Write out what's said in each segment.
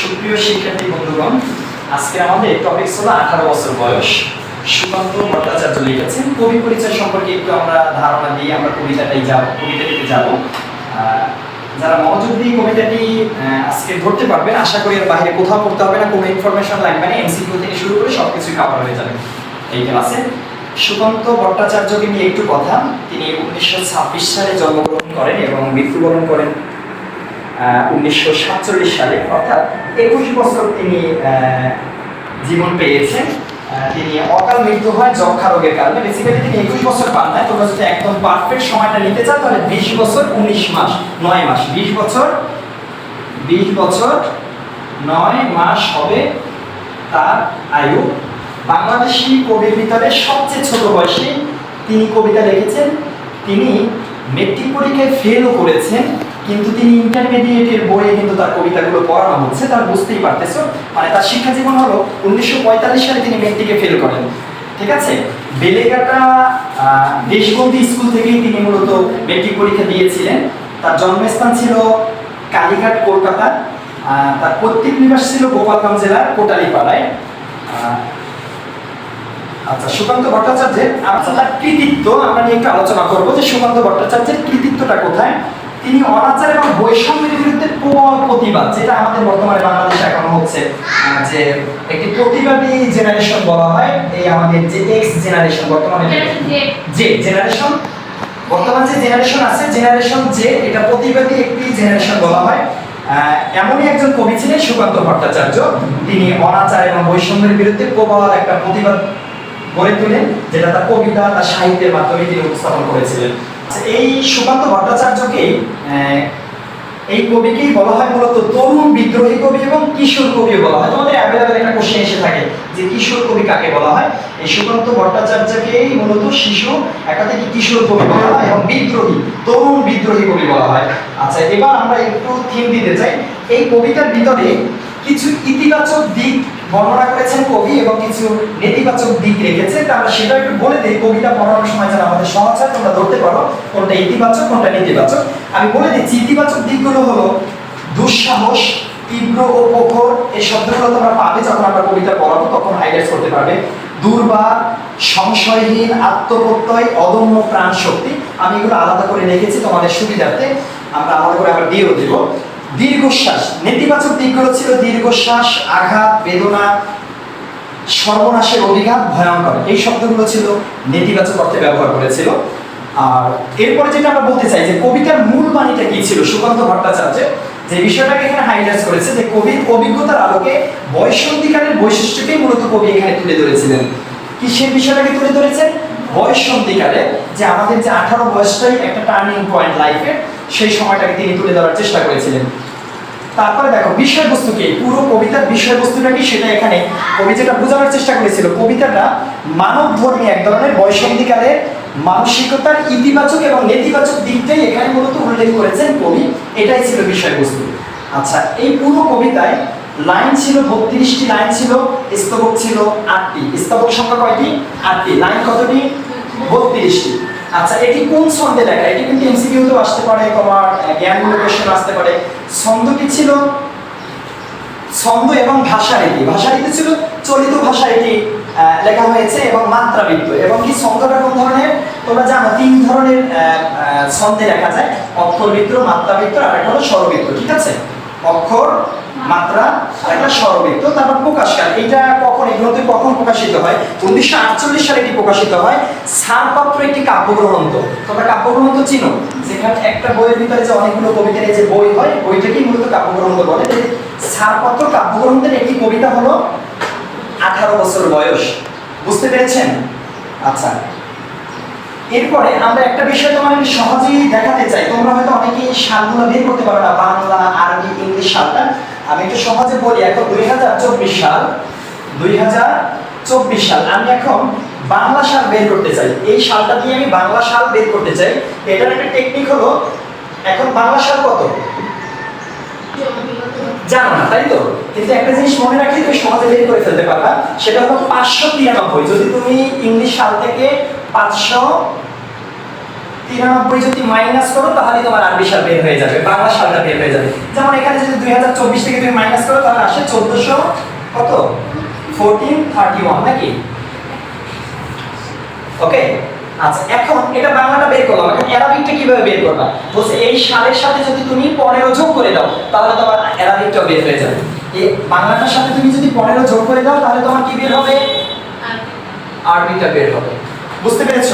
সুপ্রিয় শিক্ষার্থী বন্ধুগণ, আজকে আমাদের টপিক হলো আঠারো বছর বয়স। সুকান্ত ভট্টাচার্য লিখেছেন, কবি পরিচয় সম্পর্কে একটু আমরা ধারণা দিয়ে আমরা কবিতাটাই যাব, কবিতাটিতে যাব। যারা মনোযোগ দিয়ে কবিতাটি আজকে ধরতে পারবেন, আশা করি এর বাইরে কোথাও পড়তে হবে না, কোনো ইনফরমেশন লাগবে না এমসিকিউ থেকে শুরু করে সব কিছুই কাভার হয়ে যাবে। এই ক্লাসে সুকান্ত ভট্টাচার্যকে নিয়ে একটু কথা। তিনি উনিশশো ছাব্বিশ সালে জন্মগ্রহণ করেন এবং মৃত্যুবরণ করেন। উনিশশো সাতচল্লিশ সালে, অর্থাৎ একুশ বছর তিনি জীবন পেয়েছেন। তিনি অকাল মৃত্যু হয় যক্ষা রোগের কারণে। বেসিক্যালি তিনি একুশ বছর পান না তোমরা যদি একদম পারফেক্ট সময়টা নিতে চাও, তাহলে বিশ বছর, উনিশ মাস, নয় মাস। বিশ বছর বিশ বছর, নয় মাস হবে তার আয়ু। বাংলাদেশি কবির ভিতরে সবচেয়ে ছোট বয়সে তিনি কবিতা লিখেছেন। তিনি মেট্রিক পরীক্ষায় ফেলও করেছেন। কিন্তু তিনি ইন্টারমিডিয়েটের বইয়ে কিন্তু তার কবিতাগুলো পড়ানো হচ্ছে, তার বুঝতেই পারতেছো। মানে তার শিক্ষা জীবন হলো উনিশশো পঁয়তাল্লিশ সালে তিনি মেট্রিকে ফেল করেন। ঠিক আছে? বেলেঘাটা দেশবন্ধী স্কুল থেকেই তিনি মূলত মেট্রিক পরীক্ষা দিয়েছিলেন। তার জন্মস্থান ছিল কালীঘাট, কলকাতা। তার পৈতৃক নিবাস ছিল গোপালগঞ্জ জেলার কোটালীপাড়ায়। আচ্ছা সুকান্ত ভট্টাচার্যের আচ্ছা তার কৃতিত্ব আমরা নিয়ে একটু আলোচনা করব যে সুকান্ত ভট্টাচার্যের কৃতিত্বটা কোথায়? তিনি অনাচার এবং বৈষম্যের বিরুদ্ধে প্রতিবাদ যেটা আমাদের বর্তমানে বাংলাদেশে এখনও হচ্ছে যে একটি প্রতিবাদী জেনারেশন বলা হয় এই আমাদের যে এক্স জেনারেশন বর্তমানে যে জেনারেশন বর্তমান যে জেনারেশন আছে জেনারেশন যে এটা প্রতিবাদী একটি জেনারেশন বলা হয়। এমনই একজন কবি ছিলেন সুকান্ত ভট্টাচার্য। তিনি অনাচার এবং বৈষম্যের বিরুদ্ধে প্রবল একটা প্রতিবাদ গড়ে তোলেন যেটা তার কবিতা তার সাহিত্যের মাধ্যমে তিনি উপস্থাপন করেছিলেন। এই সুকান্ত ভট্টাচার্যকে এই কবিকেই বলা হয় মূলত তরুণ বিদ্রোহী কবি এবং কিশোর কবি বলা হয়। তোমাদের অ্যাভেলেবেল একটা কোশ্চেন এসে থাকে যে কিশোর কবি কাকে বলা হয়? এই সুকান্ত ভট্টাচার্যকেই মূলত শিশু, একাধিক কিশোর কবি বলা হয় এবং বিদ্রোহী, তরুণ বিদ্রোহী কবি বলা হয়। আচ্ছা এবার আমরা একটু থিম দিতে চাই। এই কবিতার ভিতরে কিছু ইতিবাচক দিক বর্ণনা করেছেন কবি এবং কিছু নেতিবাচক দিক রেখেছে তা আমরা সেটা একটু বলে দিই। কবিতা পড়ানোর সময় যেন আমাদের সহজ হয়, তোমরা ধরতে পারো কোনটা ইতিবাচক, কোনটা নেতিবাচক। আমি বলে দিচ্ছি, ইতিবাচক দিকগুলো হলো দুঃসাহস, তীব্র ও প্রখর এই শব্দগুলো তোমরা পাবে যখন আমরা কবিতা পড়াবো, তখন হাইলাইট করতে পারবে। দুর্বার সংশয়হীন, আত্মপ্রত্যয়, অদম্য প্রাণ শক্তি আমি এগুলো আলাদা করে রেখেছি তোমাদের সুবিধার্থে। আমরা আলাদা করে আবার দিয়েও দেব। দীর্ঘশ্বাস, নেতিবাচক দিকগুলো ছিল দীর্ঘশ্বাস, আঘাত, বেদনা, সর্বনাশের অভিঘাত, ভয়ঙ্কর। এই শব্দগুলো ছিল নেতিবাচক অর্থে ব্যবহার করেছিল। আর এরপরে যেটা আমরা বলতে চাই যে, কবিতার মূল বাণীটা কি ছিল? সুকান্ত ভট্টাচার্য যে বিষয়টাকে এখানে হাইলাইট করেছে যে, কবির অভিজ্ঞতার আলোকে বয়সন্ধিকারের বৈশিষ্ট্যকেই মূলত কবি এখানে তুলে ধরেছিলেন। কি সেই বিষয়টাকে তুলে ধরেছেন? বয়সন্ধিকালে যে আমাদের যে আঠারো বয়সটাই একটা টার্নিং পয়েন্ট লাইফের সেই সময়টাকে তিনি তুলে ধরার চেষ্টা করেছিলেন। তারপরে দেখো বিষয়বস্তু কি পুরো কবিতার বিষয়বস্তুটা কি সেটা এখানে কবি যেটা বোঝানোর চেষ্টা করেছিল। কবিতাটা মানব ধর্মী এক ধরনের বৈষম্যিকালের মানসিকতার ইতিবাচক এবং নেতিবাচক দিকটাই এখানে মূলত উল্লেখ করেছেন কবি। এটাই ছিল বিষয়বস্তু। আচ্ছা এই পুরো কবিতায় লাইন ছিল বত্রিশটি, লাইন ছিল স্তবক ছিল আটটি। স্তবক সংখ্যা কয়টি? আটটি। লাইন কতটি? বত্রিশটি। আচ্ছা এটি কোন ছন্দে লেখা? এটি কিন্তু এমসিকিউতেও আসতে পারে, তোমার জ্ঞানমূলক কোশ্চেন আসতে পারে। ছন্দটি ছিল? ছন্দ এবং ভাষা রীতি। ভাষা রীতি ছিল চলিত ভাষা এটি লেখা হয়েছে এবং মাত্রাবৃত্ত এবং কি ছন্দটা কোন ধরনের? তোমরা জানো, তিন ধরনের ছন্দে লেখা যায়। অক্ষরবৃত্ত মাত্রাবৃত্ত আর একটা হলো স্বরবৃত্ত ঠিক আছে? অক্ষর, মাত্রা আর একটা স্বরবৃত্ত, তারপর প্রকাশকাল। এটা কখন? এই কখন প্রকাশিত হয়? উনিশশো আটচল্লিশ সালে এটি প্রকাশিত হয়। ছাড়পত্র একটি কাব্যগ্রন্থ। তোমরা কাব্যগ্রন্থ চিনো? যেখানে একটা বইয়ের ভিতরে যে অনেকগুলো কবিতার এই যে বই হয়, বইটাকেই মূলত কাব্যগ্রন্থ বলে। ছাড়পত্র কাব্যগ্রন্থের একটি কবিতা হলো আঠারো বছর বয়স। বুঝতে পেরেছেন? আচ্ছা। এরপরে আমরা একটা বিষয় তোমাদের সহজেই দেখাতে চাই। তোমরা হয়তো অনেকেই সালগুলো বের করতে পারো না, বাংলা, আরবি, ইংলিশ সালটা। আমি একটু সহজে বলি, এখন দুই হাজার চব্বিশ সাল, দুই হাজার চব্বিশ সাল। আমি এখন বাংলা সাল বের করতে চাই। এই সালটা দিয়ে আমি বাংলা সাল বের করতে চাই। এটার একটা টেকনিক হলো, এখন বাংলা সাল কত? জানো না, তাই তো? কিন্তু একটা জিনিস মনে রাখলে তুমি সহজে বের করে ফেলতে পারবা। সেটা হলো পাঁচশো তিরানব্বই। যদি তুমি ইংলিশ সাল থেকে পাঁচশো তিরানব্বই যদি মাইনাস করো তাহলে তোমার আরবি সাল বের হয়ে যাবে। বাংলা সালটা বের হয়ে যাবে। যেমন এখানে যদি দুই হাজার চব্বিশ থেকে তুমি মাইনাস করো তাহলে আসে চোদ্দশো কত? ফোরটিন থার্টি ওয়ান নাকি? ওকে আচ্ছা এখন এটা বাংলাটা বের করলাম। এখন অ্যারাবিকটা কীভাবে বের করবা? বলছে এই সালের সাথে যদি তুমি পনেরো যোগ করে দাও তাহলে তোমার অ্যারাবিকটা বের হয়ে যাবে। এই বাংলাটার সাথে তুমি যদি পনেরো যোগ করে দাও তাহলে তোমার কি বের হবে? আরবিটা বের হবে। বুঝতে পেরেছ?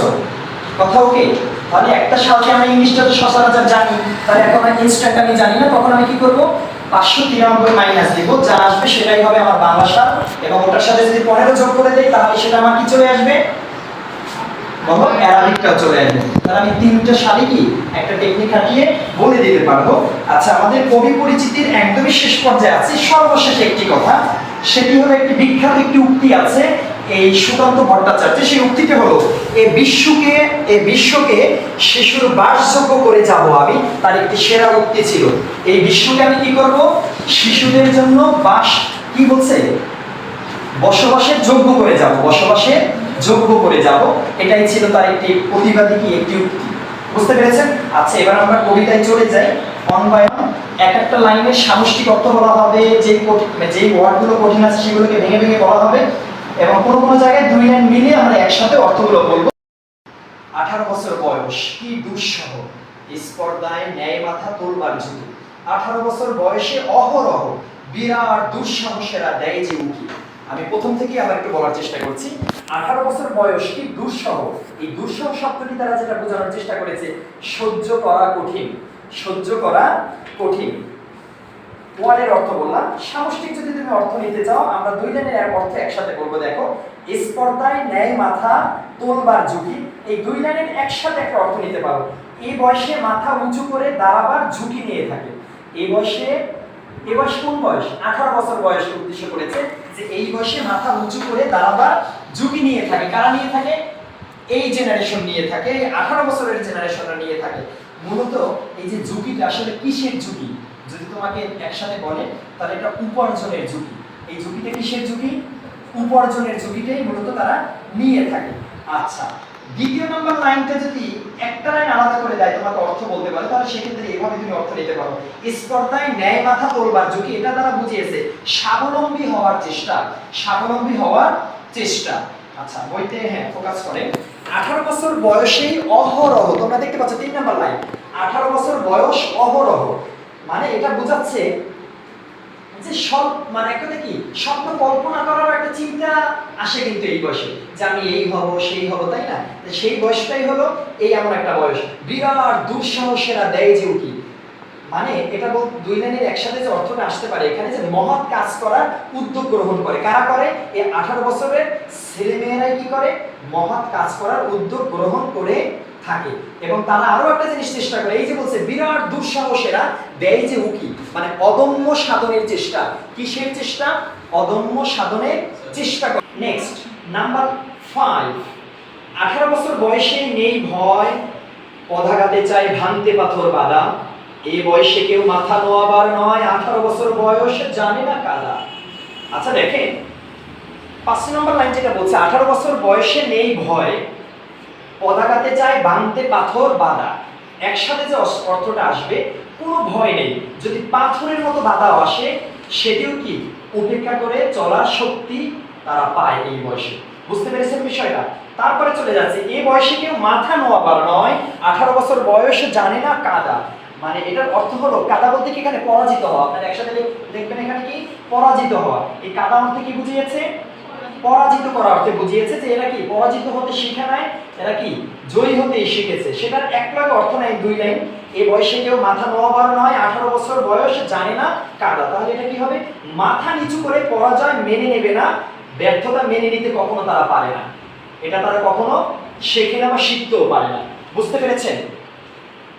কথা ওকে তাহলে একটা সালকে আমি ইংলিশটা তো সচরাচর জানি। তাহলে এখন আমি ইনস্ট্যান্ট আমি জানি না তখন আমি কি করব? পাঁচশো তিরানব্বই মাইনাস দিব যা আসবে সেটাই হবে আমার বাংলা সাল। এবং ওটার সাথে যদি পনেরো যোগ করে দেই, তাহলে সেটা আমার কি চলে আসবে? আমি তিনটা সালে কি? একটা টেকনিক খাটিয়ে বলে দিতে পারব। আচ্ছা আমাদের কবি পরিচিতির একদমই শেষ পর্যায়ে আছে। সর্বশেষ একটি কথা, সেটি হলো একটি বিখ্যাত একটি উক্তি আছে এই সুকান্ত ভট্টাচার্য, সেই উক্তিটি হলো, এ বিশ্বকে এ বিশ্বকে শিশুর বাসযোগ্য করে যাব আমি। তার একটি সেরা উক্তি ছিল। এই বিশ্বকে আমি কি করব? শিশুদের জন্য বাস, কি বলছে? বসবাসের যোগ্য করে যাব, বসবাসের যোগ্য করে যাব। এটাই ছিল তার একটি প্রতিবাদী কি একটি উক্তি। বুঝতে পেরেছেন? আচ্ছা এবার আমরা কবিতায় চলে যাই। অন বাই অন এক একটা লাইনের সামষ্টিক অর্থ বলা হবে যে কঠিন যে ওয়ার্ডগুলো কঠিন আছে সেগুলোকে ভেঙে ভেঙে বলা হবে। এবং কোনো কোনো জায়গায় দুই লাইন মিলিয়ে আমরা একসাথে অর্থগুলো বলব। আঠারো বছর বয়স, কি দুঃসহ। স্পর্ধায় ন্যায় মাথা তোলবার ঝুঁকি আঠারো বছর বয়সে অহরহ, বিরাট দুঃসাহসেরা দেয় যে উকি আমি প্রথম থেকে আবার একটু বলার চেষ্টা করছি। আঠারো বছর বয়স, কি দুঃসহ। এই দুঃসহ শব্দটি তারা যেটা বোঝানোর চেষ্টা করেছে, সহ্য করা কঠিন। সহ্য করা কঠিন। ওয়ার্ডের অর্থ বললাম। সামষ্টিক যদি তুমি অর্থ নিতে চাও, আমরা দুই লাইনের এক অর্থ একসাথে বলব, দেখো, স্পর্ধায়, ন্যায়, মাথা, তোলবার ঝুঁকি। এই দুই লাইনের একসাথে একটা অর্থ নিতে পারো। এই বয়সে মাথা উঁচু করে দাঁড়াবার ঝুঁকি নিয়ে থাকে। এই বয়সে এই বয়স কোন বয়স? আঠারো বছর বয়স উদ্দেশ্য করেছে যে এই বয়সে মাথা উঁচু করে দাঁড়াবার ঝুঁকি নিয়ে থাকে। কারা নিয়ে থাকে? এই জেনারেশন নিয়ে থাকে। আঠারো বছরের জেনারেশনরা নিয়ে থাকে। মূলত এই যে ঝুঁকিটা আসলে কিসের ঝুঁকি? যদি তোমাকে একসাথে বলে, তাহলে এটা উপার্জনের ঝুঁকি। এই ঝুঁকিটা কিসের ঝুঁকি? উপার্জনের ঝুঁকিটাই মূলত তারা নিয়ে থাকে। আচ্ছা দ্বিতীয় নম্বর লাইনটা যদি একটা লাইন আলাদা করে দেয়, তোমাকে অর্থ বলতে পারে, তাহলে সেক্ষেত্রে এভাবে তুমি অর্থ নিতে পারো। স্পর্ধায় ন্যায় মাথা তোলবার ঝুঁকি, এটা তারা বুঝিয়েছে। স্বাবলম্বী হওয়ার চেষ্টা, স্বাবলম্বী হওয়ার চেষ্টা। আচ্ছা বইতে হ্যাঁ ফোকাস করে। আঠারো বছর বয়সেই অহরহ, তোমরা দেখতে পাচ্ছ তিন নম্বর লাইন। আঠারো বছর বয়স অহরহ। মানে এটা বোঝাচ্ছে যে সব মানে একটা কি, স্বপ্ন কল্পনা করার একটা চিন্তা আসে কিন্তু এই বয়সে, যে আমি এই হব, সেই হব, তাই না? সেই বয়সটাই হলো এই এমন একটা বয়স। বিরাট দুঃসাহসেরা দেয় যে উকি। মানে এটা বল, দুই লাইনের একসাথে যে অর্থটা আসতে পারে, এখানে যে মহৎ কাজ করার উদ্যোগ গ্রহণ করে। কারা করে? এই আঠারো বছরের ছেলে মেয়েরাই কি করে? মহৎ কাজ করার উদ্যোগ গ্রহণ করে থাকে। এবং তারা আরও একটা জিনিস চেষ্টা করে, এই যে বলছে, বিরাট দুঃসাহসেরা দেয় যে উকি মানে অদম্য সাধনের চেষ্টা। কিসের চেষ্টা? অদম্য সাধনের চেষ্টা করে। নেক্সট নাম্বার ফাইভ আঠারো বছর বয়সে নেই ভয় পদাঘাতে চায় ভাঙতে পাথর বাদা এই বয়সে কেউ মাথা নোয়াবার নয়, আঠারো বছর বয়স জানে না কাদা আচ্ছা দেখেন, পাঁচ নম্বর লাইন যেটা বলছে, আঠারো বছর বয়সে নেই ভয় পদাঘাতে চায় ভাঙতে পাথর বাধা। একসাথে যে অর্থটা আসবে, কোনো ভয় নেই। যদি পাথরের মতো বাধাও আসে, সেটিও কি উপেক্ষা করে চলার শক্তি তারা পায় এই বয়সে। বুঝতে পেরেছেন বিষয়টা? তারপরে চলে যাচ্ছে এই বয়সে কেউ মাথা নোয়াবার নয়, আঠারো বছর বয়স জানে না কাদা। মানে এটার অর্থ হলো, কাদা বলতে কি এখানে পরাজিত হওয়া? আপনারা একসাথে দেখবেন এখানে কি? পরাজিত হওয়া। এই কাদা অর্থে কি বুঝিয়েছে? পরাজিত করা অর্থে বুঝিয়েছে যে এরা কি পরাজিত হতে শিখে নাই, এরা কি জয়ী হতে শিখেছে। সেটার এক লাখ অর্থ নাই, দুই লাইন। এই বয়সে কেউ মাথা নোয়াবার নয়, আঠারো বছর বয়স, জানে না কাদা তাহলে এটা কি হবে? মাথা নিচু করে পরাজয় মেনে নেবে না, ব্যর্থতা মেনে নিতে কখনো তারা পারে না। এটা তারা কখনো শেখে না বা শিখতেও পারে না। বুঝতে পেরেছেন?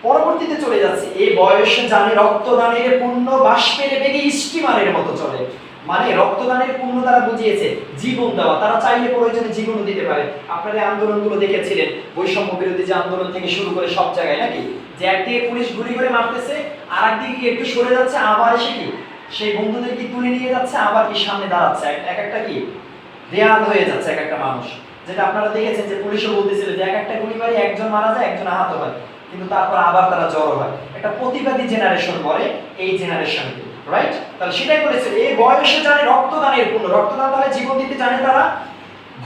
পরবর্তীতে চলে যাচ্ছে। এই বয়স জানে রক্তদানের পুণ্য, বাষ্পের বেগে স্টিমারের মতো চলে। মানে রক্তদানের পূর্ণ তারা বুঝিয়েছে, জীবন দেওয়া। তারা চাইলে প্রয়োজনে জীবনও দিতে পারে। আপনারা আন্দোলনগুলো দেখেছিলেন, বৈষম্য বিরোধী যে আন্দোলন থেকে শুরু করে সব জায়গায়, নাকি? যে একদিকে পুলিশ গুলি করে মারতেছে, আর একদিকে একটু সরে যাচ্ছে, আবার এসে কি? সেই বন্ধুদেরকে তুলে নিয়ে যাচ্ছে, আবার কি সামনে দাঁড়াচ্ছে? এক- এক একটা কি? দেয়াল হয়ে যাচ্ছে এক একটা মানুষ। যেটা আপনারা দেখেছেন যে পুলিশও বলতেছিল যে এক একটা গুলি মারি একজন মারা যায়, একজন আহত হয়। কিন্তু তারপর আবার তারা জড়ো হয়। একটা প্রতিবাদী জেনারেশন বলে এই জেনারেশনকে রাইট তাহলে সেটাই বলেছিল এই বয়সে জানে রক্তদানের পূর্ণ রক্তদান তাহলে জীবন দিতে জানে তারা?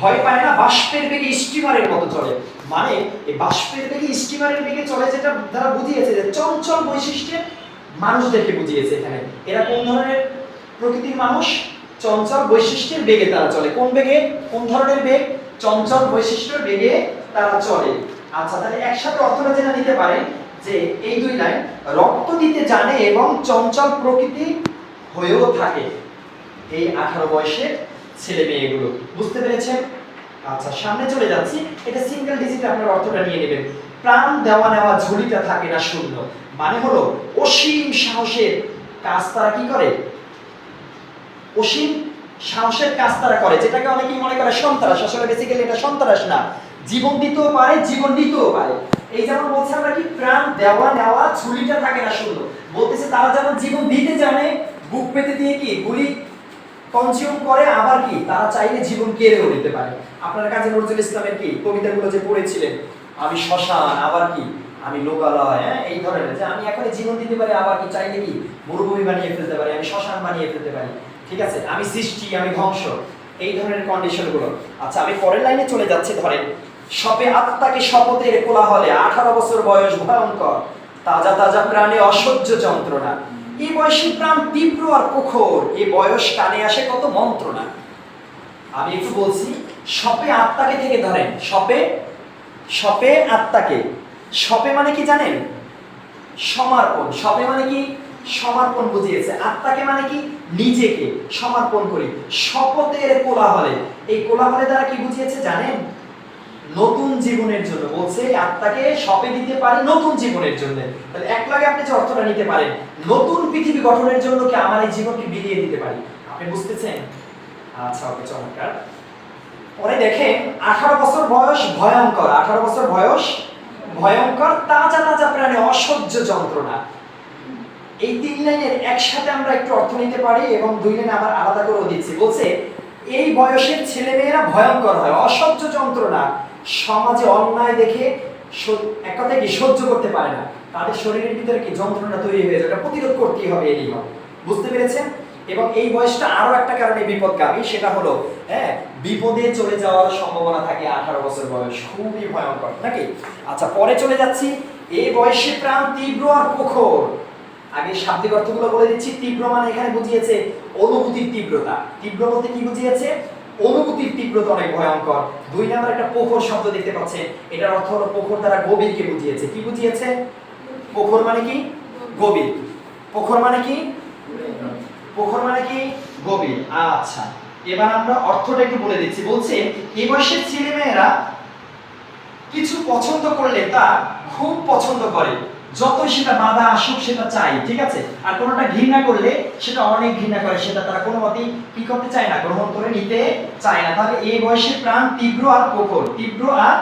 ভয় পায় না, বাষ্পের বেগে স্টিমারের মতো চলে। মানে এই বাষ্পের বেগে স্টিমারের বেগে চলে যেটা তারা বুঝিয়েছে যে চঞ্চল বৈশিষ্ট্যের মানুষদেরকে বুঝিয়েছে এখানে। এরা কোন ধরনের প্রকৃতির মানুষ? চঞ্চল বৈশিষ্ট্যের বেগে তারা চলে। কোন বেগে? কোন ধরনের বেগ? চঞ্চল বৈশিষ্ট্যের বেগে তারা চলে। আচ্ছা তাহলে একসাথে অর্থটা জেনে নিতে পারেন। যে এই দুই লাইন, রক্ত দিতে জানে এবং চঞ্চল প্রকৃতি হয়েও থাকে। এই আঠারো বয়সের ছেলে মেয়েগুলো। বুঝতে পেরেছেন? আচ্ছা সামনে চলে যাচ্ছি। এটা সিঙ্গেল ডিজিটে আপনার অর্থটা নিয়ে নেবেন। প্রাণ দেওয়া নেওয়া ঝুলিটা থাকে না শূন্য। মানে হলো অসীম সাহসের কাজ তারা কি করে? অসীম সাহসের কাজ তারা করে, যেটাকে অনেকেই মনে করে সন্ত্রাস। আসলে বেসিক্যালি এটা সন্ত্রাস না। জীবন দিতেও পারে, জীবন নিতেও পারে। এই যেমন বলছে আমরা কি, প্রাণ দেওয়া নেওয়া ঝুলিটা থাকে না শুধু বলতেছে তারা যেমন জীবন দিতে জানে, বুক পেতে দিয়ে কি, গুলি কনজিউম করে, আবার কি, তারা চাইলে জীবন কেড়েও নিতে পারে। আপনার কাছে নজরুল ইসলামের কি, কবিতাগুলো যে পড়েছিলেন, আমি শ্মশান, আবার কি, আমি লোকালয় হ্যাঁ এই ধরনের, যে আমি এখন জীবন দিতে পারি, আবার কি চাইলে কি, মরুভূমি বানিয়ে ফেলতে পারি, আমি শ্মশান বানিয়ে ফেলতে পারি। ঠিক আছে, আমি সৃষ্টি, আমি ধ্বংস, এই ধরনের কন্ডিশনগুলো। আচ্ছা আমি পরের লাইনে চলে যাচ্ছি, ধরেন। সবে আত্মাকে শপথের কোলাহলে আঠারো বছর বয়স ভয়ঙ্কর। তাজা তাজা প্রাণে অসহ্য যন্ত্রণা। এই বয়সী প্রাণ তীব্র আর প্রখর এই বয়স কানে আসে কত মন্ত্রণা। আমি একটু বলছি সপে আত্মাকে থেকে ধরেন সপে সপে আত্মাকে। সপে মানে কি জানেন? সমর্পণ। সপে মানে কি? সমর্পণ বুঝিয়েছে। আত্মাকে মানে কি? নিজেকে সমর্পণ করি। শপথের কোলাহলে। এই কোলাহলে দ্বারা কি বুঝিয়েছে জানেন? নতুন জীবনের জন্য বলছে আত্মাকে সপে দিতে পারে নতুন জীবনের জন্য। তাহলে এক লাগে আপনি যে অর্থটা নিতে পারেন, নতুন পৃথিবী গঠনের জন্য কি আমার এই জীবনকে বিলিয়ে দিতে পারি? আপনি বুঝতেছেন? আচ্ছা ওকে, চমৎকার। পরে দেখেন, আঠারো বছর বয়স ভয়ঙ্কর, আঠারো বছর বয়স ভয়ঙ্কর, তাজা তাজা প্রাণে, অসহ্য যন্ত্রণা। এই তিন লাইনের একসাথে আমরা একটু অর্থ নিতে পারি এবং দুই লাইন আবার আলাদা করেও দিচ্ছি। বলছে, এই বয়সের ছেলে মেয়েরা ভয়ঙ্কর হয়, অসহ্য যন্ত্রণা। সমাজে অন্যায় দেখে এক কথায় কি সহ্য করতে পারে না। তাদের শরীরের ভিতরে কি যন্ত্রণা তৈরি হয়ে যায় প্রতিরোধ করতেই হবে, এরই হবে। বুঝতে পেরেছেন? এবং এই বয়সটা আরও একটা কারণে বিপদগামী, সেটা হলো হ্যাঁ বিপদে চলে যাওয়ার সম্ভাবনা থাকে আঠারো বছর বয়স। খুবই ভয়ঙ্কর, নাকি? আচ্ছা পরে চলে যাচ্ছি। এই বয়সে প্রাণ তীব্র আর প্রখর আগে শাব্দিক অর্থগুলো বলে দিচ্ছি। তীব্র মানে এখানে বুঝিয়েছে অনুভূতির তীব্রতা। তীব্র বলতে কি বুঝিয়েছে? অনুভূতির তীব্রতা অনেক ভয়ঙ্কর। দুই নাম্বার একটা পোখর শব্দ দেখতে পাচ্ছেন এটার অর্থ হলো প্রখর দ্বারা গভীরকে বুঝিয়েছে। কি বুঝিয়েছে? পোখর মানে কি? গভীর। পোখর মানে কি? পোখর মানে কি? গভীর। আচ্ছা। এবার আমরা অর্থটা একটু বলে দিচ্ছি। বলছে, এই বয়সের ছেলে মেয়েরা কিছু পছন্দ করলে তা খুব পছন্দ করে। যতই সেটা বাধা আসুক, সেটা চাই, ঠিক আছে? আর কোনোটা ঘৃণা করলে সেটা অনেক ঘৃণা করে, সেটা তারা কোনো মতেই কি করতে চায় না, গ্রহণ করে নিতে চায় না। তাহলে এই বয়সে প্রাণ তীব্র আর প্রখর, তীব্র আর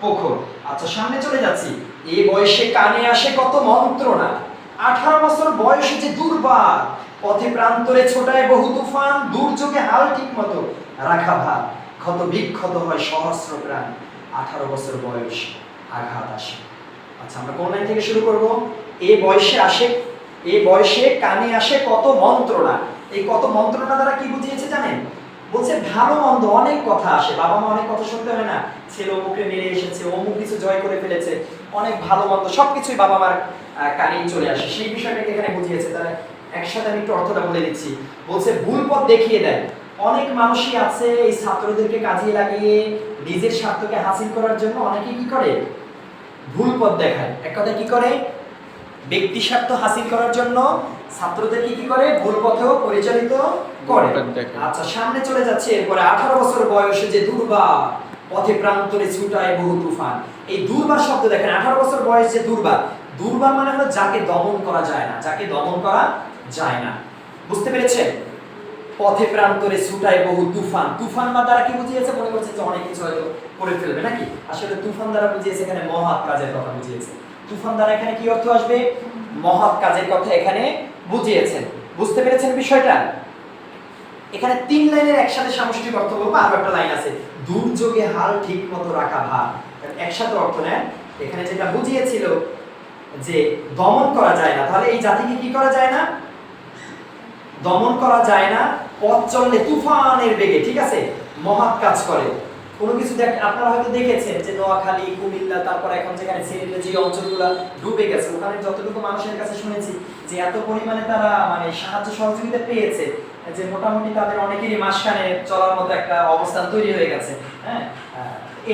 প্রখর। আচ্ছা সামনে চলে যাচ্ছি। এই বয়সে কানে আসে কত মন্ত্রণা। আঠারো বছর বয়সে যে দুর্বার, পথে প্রান্তরে ছোটায় বহু তুফান, দুর্যোগে হাল ঠিক মতো রাখা ভাত। ক্ষত বিক্ষত হয় সহস্র প্রাণ। আঠারো বছর বয়স, আঘাত আসে। আচ্ছা আমরা কোন লাইন থেকে শুরু করব? এই বয়সে আসে এই বয়সে কানে আসে কত মন্ত্রণা। এই কত মন্ত্রণা দ্বারা কি বুঝিয়েছে জানেন? বলছে, ভালো মন্দ অনেক কথা আসে। বাবা মা অনেক কথা শুনতে হয় না? ছেলে অমুকে মেরে এসেছে, অমুক কিছু জয় করে ফেলেছে, অনেক ভালো মন্দ সবকিছুই বাবা মার কানেই চলে আসে। সেই বিষয়টাকে এখানে বুঝিয়েছে। তারা একসাথে আমি একটু অর্থটা বলে দিচ্ছি। বলছে, ভুল পথ দেখিয়ে দেয়। অনেক মানুষই আছে এই ছাত্রদেরকে কাজে লাগিয়ে নিজের স্বার্থকে হাসিল করার জন্য অনেকে কি করে? ভুল পথ দেখায়। এক কথায় কি করে? ব্যক্তি স্বার্থ হাসিল করার জন্য ছাত্রদেরকে কি করে? ভুল পথেও পরিচালিত করে। আচ্ছা সামনে চলে যাচ্ছে এরপরে আঠারো বছর বয়সে যে দুর্বার পথে প্রান্তরে ছুটায় বহু তুফান। এই দুর্বার শব্দ দেখেন আঠারো বছর বয়স যে দুর্বার দুর্বার মানে হলো যাকে দমন করা যায় না যাকে দমন করা যায় না। বুঝতে পেরেছেন? পথে প্রান্তরে ছুটায় বহু তুফান। তুফান বা দ্বারা কি বুঝিয়েছে? মনে করছে যে অনেক কিছু হয়তো করে ফেলবে নাকি? আসলে তুফান দ্বারা বুঝিয়েছে এখানে মহৎ কাজের কথা বুঝিয়েছে। তুফান দ্বারা এখানে কি অর্থ আসবে? মহৎ কাজের কথা এখানে বুঝিয়েছেন। বুঝতে পেরেছেন বিষয়টা? এখানে তিন লাইনের একসাথে সামষ্টিক অর্থ বলব, আরও একটা লাইন আছে। দুর্যোগে হাল ঠিক মতো রাখা ভার। একসাথে অর্থ নেন। এখানে যেটা বুঝিয়েছিল যে দমন করা যায় না। তাহলে এই জাতিকে কি করা যায় না? দমন করা যায় না। পথ চললে তুফানের বেগে, ঠিক আছে? মহৎ কাজ করে। কোনো কিছু দেখ, আপনারা হয়তো দেখেছেন যে নোয়াখালী, কুমিল্লা, তারপর এখন যেখানে সিলেটের যে অঞ্চলগুলো ডুবে গেছে, ওখানে যতটুকু মানুষের কাছে শুনেছি যে এত পরিমাণে তারা মানে সাহায্য সহযোগিতা পেয়েছে, যে মোটামুটি তাদের অনেকেরই মাঝখানে চলার মতো একটা অবস্থান তৈরি হয়ে গেছে হ্যাঁ?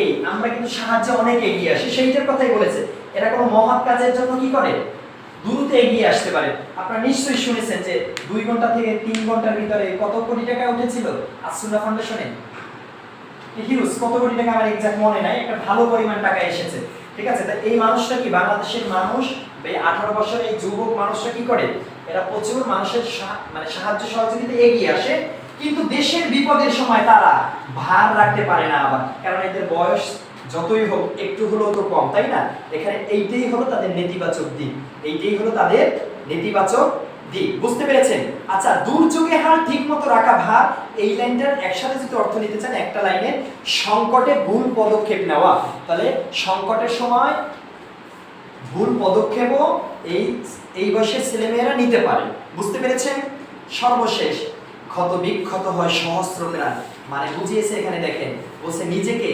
এই, আমরা কিন্তু সাহায্যে অনেক এগিয়ে আসি, সেইটার কথাই বলেছে। এরা কোনো মহৎ কাজের জন্য কি করে? দ্রুত এগিয়ে আসতে পারে। আপনারা নিশ্চয়ই শুনেছেন যে দুই ঘণ্টা থেকে তিন ঘণ্টার ভিতরে কত কোটি টাকা উঠেছিল? আসুল্লাহ ফাউন্ডেশনে হিউজ কত কোটি টাকা আমার এক্সাক্ট মনে নাই, একটা ভালো পরিমাণ টাকা এসেছে। ঠিক আছে? তা এই মানুষটা কি বাংলাদেশের মানুষ? এই আঠারো বছরের এই যুবক মানুষটা কি করে? এরা প্রচুর মানুষের মানে সাহায্য সহযোগিতা এগিয়ে আসে, কিন্তু দেশের বিপদের সময় তারা ভার রাখতে পারে না আবার। কারণ এদের বয়স যতই হোক, একটু হলেও তো কম, তাই না? এখানে এইটাই হলো তাদের নেতিবাচক দিক। এইটাই হলো তাদের নেতিবাচক দিক। বুঝতে পেরেছেন? আচ্ছা দুর্যোগে হার ঠিক মতো রাখা ভার, এই লাইনটার একসাথে যদি অর্থ নিতে চান, একটা লাইনে সংকটে ভুল পদক্ষেপ নেওয়া। তাহলে সংকটের সময় ভুল পদক্ষেপও এই এই বয়সের ছেলেমেয়েরা নিতে পারে। বুঝতে পেরেছেন? সর্বশেষ ক্ষত বিক্ষত হয় সহস্র মানে বুঝিয়েছে এখানে দেখেন। বলছে নিজেকে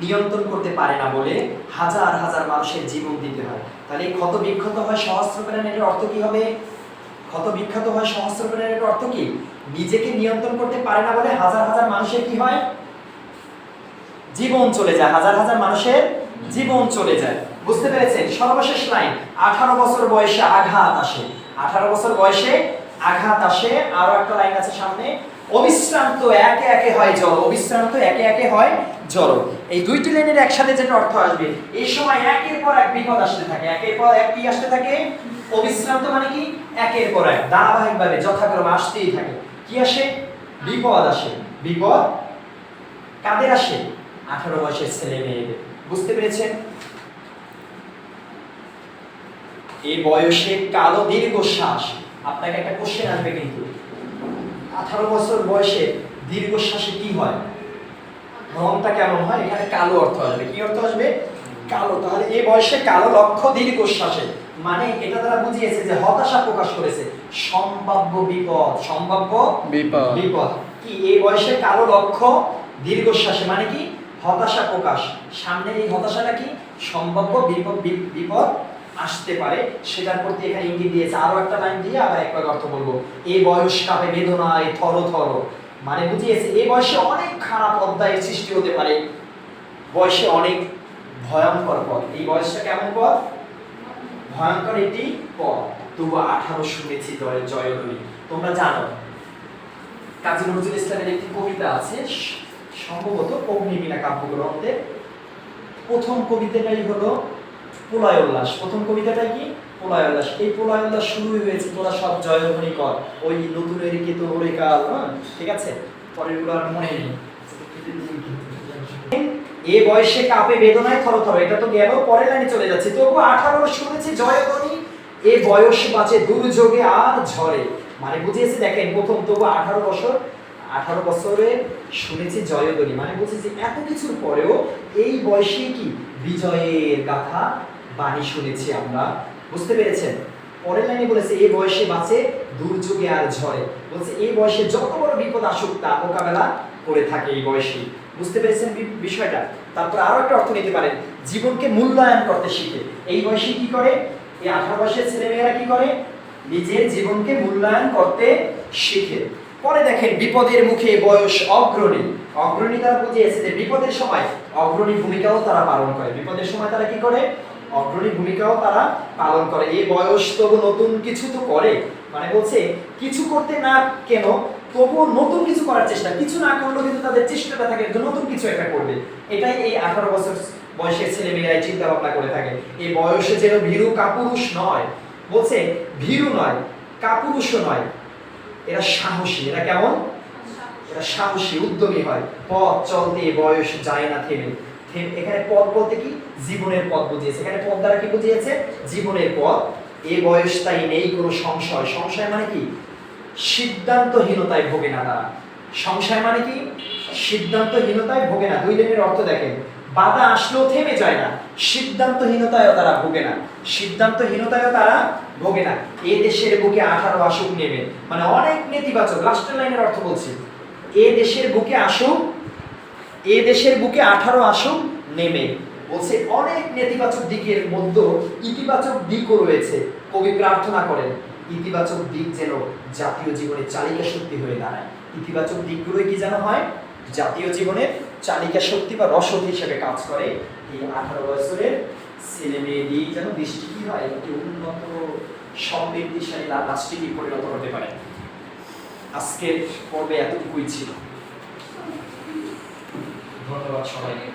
নিয়ন্ত্রণ করতে পারে না বলে হাজার হাজার মানুষের জীবন দিতে হয়। তাহলে ক্ষত বিক্ষত হয় সহস্র প্রাণ এটার অর্থ কি হবে? ক্ষত বিক্ষত হয় সহস্র প্রাণ এটার অর্থ কি? নিজেকে নিয়ন্ত্রণ করতে পারে না বলে হাজার হাজার মানুষের কি হয়? জীবন চলে যায়। হাজার হাজার মানুষের জীবন চলে যায়। বুঝতে পেরেছেন? সর্বশেষ লাইন, আঠারো বছর বয়সে আঘাত আসে। আঠারো বছর বয়সে আঘাত আসে। আরও একটা লাইন আছে সামনে। অবিশ্রান্ত একে একে হয় জল অবিশ্রান্ত একে একে হয় জল এই দুইটি লাইনের একসাথে যেটা অর্থ আসবে। এই সময় একের পর এক বিপদ আসতে থাকে। একের পর এক কি আসতে থাকে? অবিশ্রান্ত মানে কি? একের পর এক। ধারাবাহিকভাবে, যথাক্রমে আসতেই থাকে। কি আসে? বিপদ আসে। বিপদ কাদের আসে? আঠারো বয়সের ছেলে মেয়েদের। বুঝতে পেরেছেন? এই বয়সে কালো দীর্ঘশ্বাস। আপনাকে একটা কোশ্চেন আসবে কিন্তু। আঠারো বছর বয়সে দীর্ঘশ্বাসে কি হয়? রংটা কেমন হয়? এখানে কালো অর্থ আসবে। কি অর্থ আসবে? কালো। তাহলে এই বয়সে কালো লক্ষ্য দীর্ঘশ্বাসে। মানে এটা তারা বুঝিয়েছে যে হতাশা প্রকাশ করেছে। সম্ভাব্য বিপদ। সম্ভাব্য বিপদ। বিপদ। কি এই বয়সে কালো লক্ষ্য দীর্ঘশ্বাসে মানে কি? হতাশা প্রকাশ। সামনের এই হতাশাটা কি? সম্ভাব্য বিপদ বি- বিপদ আসতে পারে, সেটার প্রতি এখানে ইঙ্গিত দিয়েছে। আরও একটা লাইন দিয়ে আবার একবার অর্থ বলব। এই বয়স কাপে বেদনায় থর থর। মানে বুঝিয়েছে, এই বয়সে অনেক খারাপ অধ্যায়ের সৃষ্টি হতে পারে। বয়সে অনেক ভয়ঙ্কর পথ। এই বয়সটা কেমন পথ? ভয়ঙ্কর একটি পথ। তবু আঠারো শুনেছি জয় তোমরা জানো, কাজী নজরুল ইসলামের একটি কবিতা আছে, সম্ভবত অগ্নিবীণা কাব্যগ্রন্থে প্রথম কবিতাটাই হলো প্রলয় প্রথম কবিতাটা কি? প্রলয় উল্লাস এই প্রলয় উল্লাস শুরু হয়েছে, তোরা সব জয়ধ্বনি কর। ওই নতুনের কি তো ওরে কাল হ্যাঁ? ঠিক আছে? পরেরগুলো আর মনে নেই। এ বয়সে কাপে বেদনায় থর থর, এটা তো গেল, পরের লাইনে চলে যাচ্ছে। তবু আঠারো শুনেছি জয়ধ্বনি, এ বয়স বাঁচে দুর্যোগে আর ঝরে মানে বুঝিয়েছে, দেখেন, প্রথম তবু আঠারো বছর, আঠারো বছরে শুনেছি জয়ধ্বনি। মানে বুঝেছি, এত কিছুর পরেও এই বয়সে কি? বিজয়ের গাথা বাণী শুনেছি আমরা। বুঝতে পেরেছেন? পরের লাইনে বলেছে এই বয়সে বাঁচে, দুর্যোগে আর ঝড়ে বলছে এই বয়সে যত বড় বিপদ আসুক, তা মোকাবেলা করে থাকে এই বয়সে। বুঝতে পেরেছেন বিষয়টা? তারপর আরও একটা অর্থ নিতে পারেন। জীবনকে মূল্যায়ন করতে শিখে। এই বয়সে কি করে? এই আঠারো বয়সের ছেলেমেয়েরা কি করে? নিজের জীবনকে মূল্যায়ন করতে শিখে। পরে দেখেন, বিপদের মুখে বয়স অগ্রণী। অগ্রণী তারা বুঝিয়েছে যে বিপদের সময় অগ্রণী ভূমিকাও তারা পালন করে। বিপদের সময় তারা কি করে? অগ্রণী ভূমিকাও তারা পালন করে। এই বয়স তবু নতুন কিছু তো করে। মানে বলছে কিছু করতে না কেন তবুও নতুন কিছু করার চেষ্টা। কিছু না করলেও কিন্তু তাদের চেষ্টাটা থাকে যে নতুন কিছু একটা করবে। এটাই এই আঠারো বছর বয়সের ছেলে মেয়েরাই চিন্তা ভাবনা করে থাকে। এই বয়সে যেন ভীরু কাপুরুষ নয়। বলছে ভীরু নয় কাপুরুষও নয়। এরা সাহসী। এরা কেমন? এরা সাহসী উদ্যমী হয়। পথ চলতে বয়স যায় না থেমে থেমে- এখানে পথ বলতে কি? জীবনের পথ বুঝিয়েছে। এখানে পথ দ্বারা কি বুঝিয়েছে? জীবনের পথ এ বয়স তাই নেই, কোনো সংশয়। সংশয় মানে কি? সিদ্ধান্তহীনতায় ভোগে না তারা। সংশয় মানে কি? সিদ্ধান্তহীনতায় ভোগে না। দুই লাইনের অর্থ দেখেন। বাধা আসলেও থেমে যায় না। সিদ্ধান্তহীনতায়ও তারা ভোগে না। সিদ্ধান্তহীনতায়ও তারা ভোগে না। এ দেশের বুকে আঠারো আসুক নেবে মানে অনেক নেতিবাচক, লাস্টের লাইনের অর্থ বলছি। এ দেশের বুকে আসুক এ দেশের বুকে আঠারো আসন নেমে বলছে অনেক নেতিবাচক দিকের মধ্যে ইতিবাচক দিকও রয়েছে। কবি প্রার্থনা করেন, ইতিবাচক দিক যেন জাতীয় জীবনের চালিকা শক্তি হয়ে দাঁড়ায়। ইতিবাচক দিকগুলোই কি যেন হয়? জাতীয় জীবনের চালিকা শক্তি বা রসদ হিসেবে কাজ করে। এই আঠারো বছরের ছেলে মেয়ে দিয়েই যেন দেশটি কি হয়? একটি উন্নত সমৃদ্ধিশালী রা- রাষ্ট্রে কি পরিণত হতে পারে। আজকের পর্বে এতটুকুই ছিল। ধন্যবাদ সবাইকে।